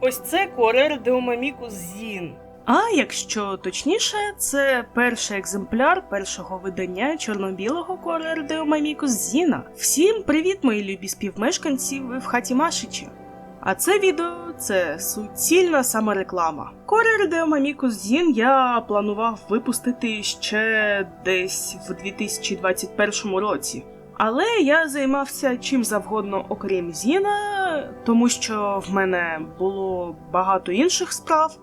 Ось це Куарер Деомаміку Зін. А якщо точніше, це перший екземпляр першого видання чорно-білого Куарер Деомаміку Зіна. Всім привіт, мої любі співмешканці, в хаті Машича. А це відео це суцільна самореклама. Корер Деомаміку Зін я планував випустити ще десь в 2021 році. Але я займався чим завгодно, окрім Зіна, тому що в мене було багато інших справ,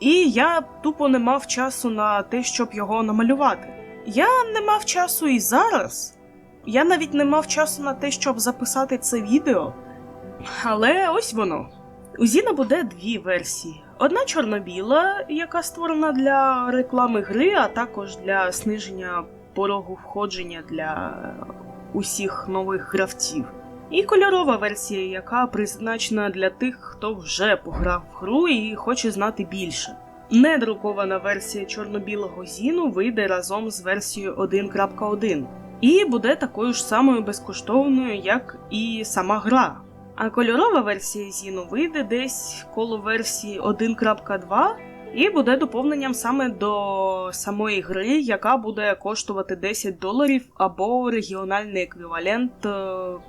і я тупо не мав часу на те, щоб його намалювати. Я не мав часу і зараз. Я навіть не мав часу на те, щоб записати це відео. Але ось воно. У Зіна буде дві версії: одна чорно-біла, яка створена для реклами гри, а також для зниження порогу входження для усіх нових гравців. І кольорова версія, яка призначена для тих, хто вже пограв в гру і хоче знати більше. Недрукована версія чорно-білого зіну вийде разом з версією 1.1 і буде такою ж самою безкоштовною, як і сама гра. А кольорова версія Зіну вийде десь коло версії 1.2 і буде доповненням саме до самої гри, яка буде коштувати 10 доларів або регіональний еквівалент е,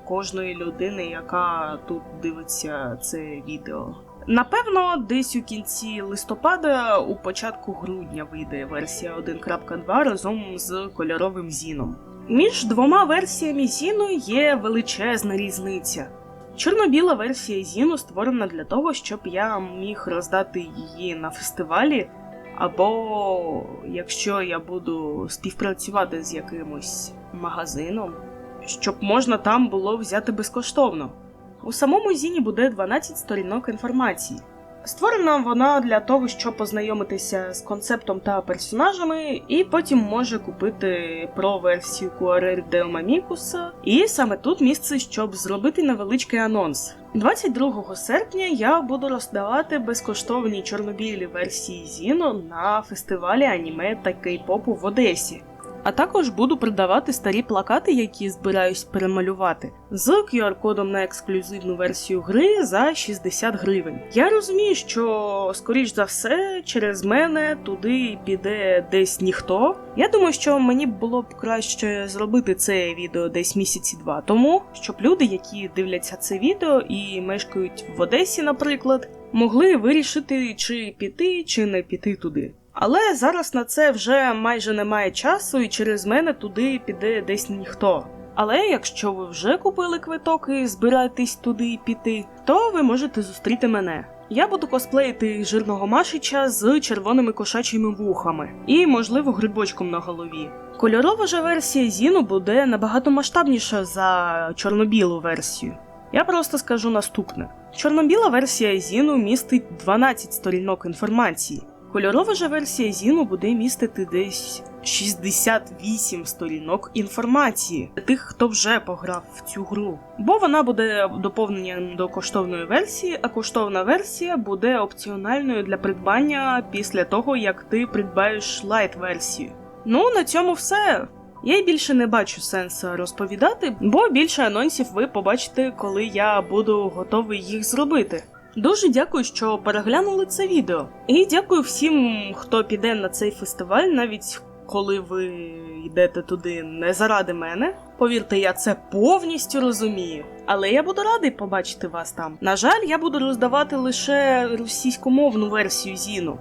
кожної людини, яка тут дивиться це відео. Напевно, десь у кінці листопада, у початку грудня вийде версія 1.2 разом з кольоровим зіном. Між двома версіями зіну є величезна різниця. Чорно-біла версія Зіну створена для того, щоб я міг роздати її на фестивалі, або якщо я буду співпрацювати з якимось магазином, щоб можна там було взяти безкоштовно. У самому Зіні буде 12 сторінок інформації. Створена вона для того, щоб познайомитися з концептом та персонажами, і потім може купити про версію QRL Делма Мікуса. І саме тут місце, щоб зробити невеличкий анонс. 22 серпня я буду роздавати безкоштовні чорнобілі версії Зіно на фестивалі аніме та кей-попу в Одесі. А також буду продавати старі плакати, які збираюсь перемалювати, з QR-кодом на ексклюзивну версію гри за 60 гривень. Я розумію, що, скоріш за все, через мене туди піде десь ніхто. Я думаю, що мені було б краще зробити це відео десь місяці два тому, щоб люди, які дивляться це відео і мешкають в Одесі, наприклад, могли вирішити, чи піти, чи не піти туди. Але зараз на це вже майже немає часу, і через мене туди піде десь ніхто. Але якщо ви вже купили квиток і збираєтесь туди піти, то ви можете зустріти мене. Я буду косплеїти жирного Машича з червоними кошачими вухами і, можливо, грибочком на голові. Кольорова же версія Зіну буде набагато масштабніша за чорно-білу версію. Я просто скажу наступне: чорно-біла версія Зіну містить 12 сторінок інформації. Кольорова же версія Зіну буде містити десь 68 сторінок інформації для тих, хто вже пограв в цю гру. Бо вона буде доповненням до коштовної версії, а коштовна версія буде опціональною для придбання після того, як ти придбаєш лайт-версію. Ну, на цьому все. Я й більше не бачу сенсу розповідати, бо більше анонсів ви побачите, коли я буду готовий їх зробити. Дуже дякую, що переглянули це відео. І дякую всім, хто піде на цей фестиваль, навіть коли ви йдете туди не заради мене. Повірте, я це повністю розумію. Але я буду радий побачити вас там. На жаль, я буду роздавати лише російськомовну версію Зіну.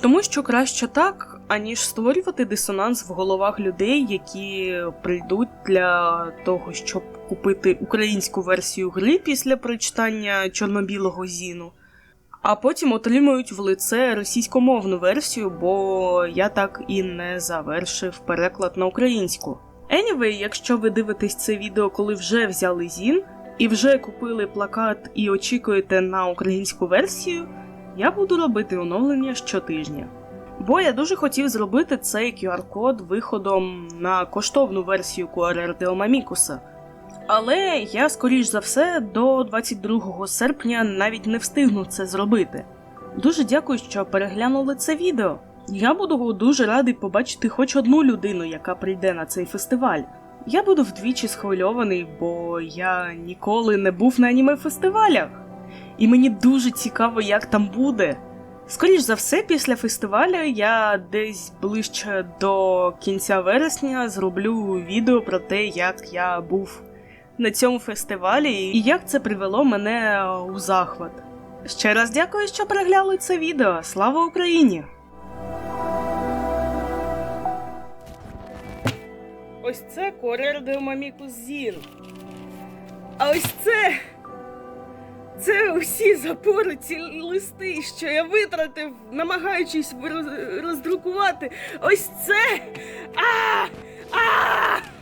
Тому що краще так, аніж створювати дисонанс в головах людей, які прийдуть для того, щоб купити українську версію гри після прочитання чорно-білого зіну, а потім отримують в лице російськомовну версію, бо я так і не завершив переклад на українську. Anyway, якщо ви дивитесь це відео, коли вже взяли зін і вже купили плакат і очікуєте на українську версію, я буду робити оновлення щотижня. Бо я дуже хотів зробити цей QR-код виходом на коштовну версію QRR Деомамікуса. Але я, скоріш за все, до 22 серпня навіть не встигну це зробити. Дуже дякую, що переглянули це відео. Я буду дуже радий побачити хоч одну людину, яка прийде на цей фестиваль. Я буду вдвічі схвильований, бо я ніколи не був на аніме фестивалях. і мені дуже цікаво, як там буде. Скоріш за все, після фестивалю я десь ближче до кінця вересня зроблю відео про те, як я був на цьому фестивалі і як це привело мене у захват. Ще раз дякую, що перегляли це відео. Слава Україні! Ось це Корер де Маміку Зін. А ось це. Це усі запори, ці листи, що я витратив, намагаючись роздрукувати. Ось це. А! А!